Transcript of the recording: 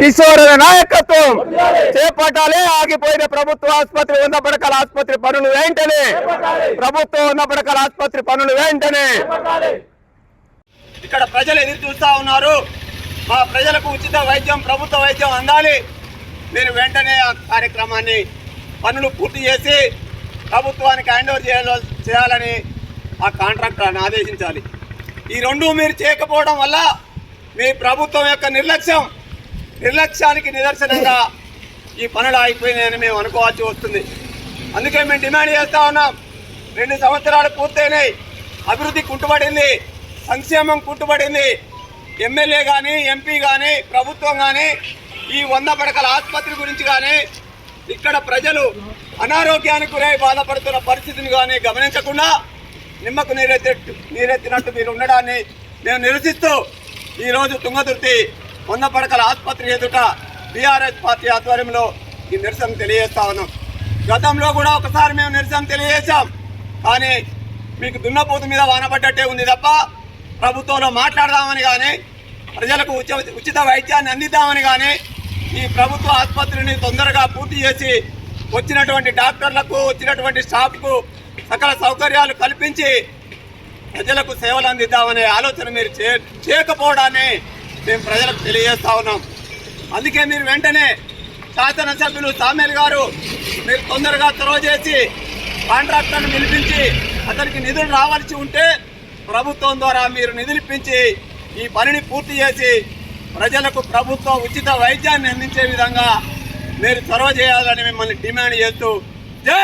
కిషోర్ నాయకత్వం చేపట్టాలి. ఆగిపోయిన ప్రభుత్వ ఆసుపత్రి ఉన్న పడకల ఆసుపత్రి పనులు వెంటనే. ప్రభుత్వం ఉన్న పడకల ఆసుపత్రి పనులు వెంటనే. ఇక్కడ ప్రజలు ఎదురు చూస్తా ఉన్నారు. మా ప్రజలకు ఉచిత వైద్యం ప్రభుత్వ వైద్యం అందాలి. మీరు వెంటనే ఆ కార్యక్రమాన్ని పనులు పూర్తి చేసి ప్రభుత్వానికి హ్యాండ్ ఓవర్ చేయాలో చేయాలని ఆ కాంట్రాక్టర్ని ఆదేశించాలి. ఈ రెండు మీరు చేయకపోవడం వల్ల మీ ప్రభుత్వం యొక్క నిర్లక్ష్యం నిర్లక్ష్యానికి నిదర్శనంగా ఈ పనులు ఆగిపోయినాయని మేము అనుకోవాల్సి వస్తుంది. అందుకే మేము డిమాండ్ చేస్తా ఉన్నాం. రెండు సంవత్సరాలు పూర్తయినాయి. అభివృద్ధి కుంటుపడింది. సంక్షేమం కుంటుపడింది. ఎమ్మెల్యే కానీ ఎంపీ కానీ ప్రభుత్వం కానీ ఈ వంద పడకల ఆసుపత్రి గురించి కానీ ఇక్కడ ప్రజలు అనారోగ్యానికి గురై బాధపడుతున్న పరిస్థితిని కానీ గమనించకుండా నిమ్మకు నీరెత్తి నీరెత్తినట్టు మీరు ఉండడాన్ని మేము నిరసిస్తూ ఈరోజు తుంగతుర్తి వంద పడకల ఆసుపత్రి ఎదుట బీఆర్ఎస్ పార్టీ ఆధ్వర్యంలో ఈ నిరసన తెలియజేస్తా ఉన్నాం. గతంలో కూడా ఒకసారి మేము నిరసన తెలియజేశాం. కానీ మీకు దున్నపోతు మీద వానపడ్డట్టే ఉంది తప్ప ప్రభుత్వంలో మాట్లాడదామని కానీ ప్రజలకు ఉచిత ఉచిత వైద్యాన్ని అందిద్దామని కానీ ఈ ప్రభుత్వ ఆసుపత్రిని తొందరగా పూర్తి చేసి వచ్చినటువంటి డాక్టర్లకు వచ్చినటువంటి స్టాఫ్కు సకల సౌకర్యాలు కల్పించి ప్రజలకు సేవలు అందిద్దామనే ఆలోచన మీరు చే చేయకపోవడాన్ని మేము ప్రజలకు తెలియజేస్తా ఉన్నాం. అందుకే మీరు వెంటనే శాసనసభ్యులు సామేల్ గారు మీరు తొందరగా చొరవ చేసి కాంట్రాక్టర్ను పిలిపించి అతనికి నిధులు రావాల్సి ఉంటే ప్రభుత్వం ద్వారా మీరు నిధులు ఇప్పించి ఈ పనిని పూర్తి చేసి ప్రజలకు ప్రభుత్వం ఉచిత వైద్యాన్ని అందించే విధంగా మీరు చొరవ చేయాలని మిమ్మల్ని డిమాండ్ చేస్తూ జై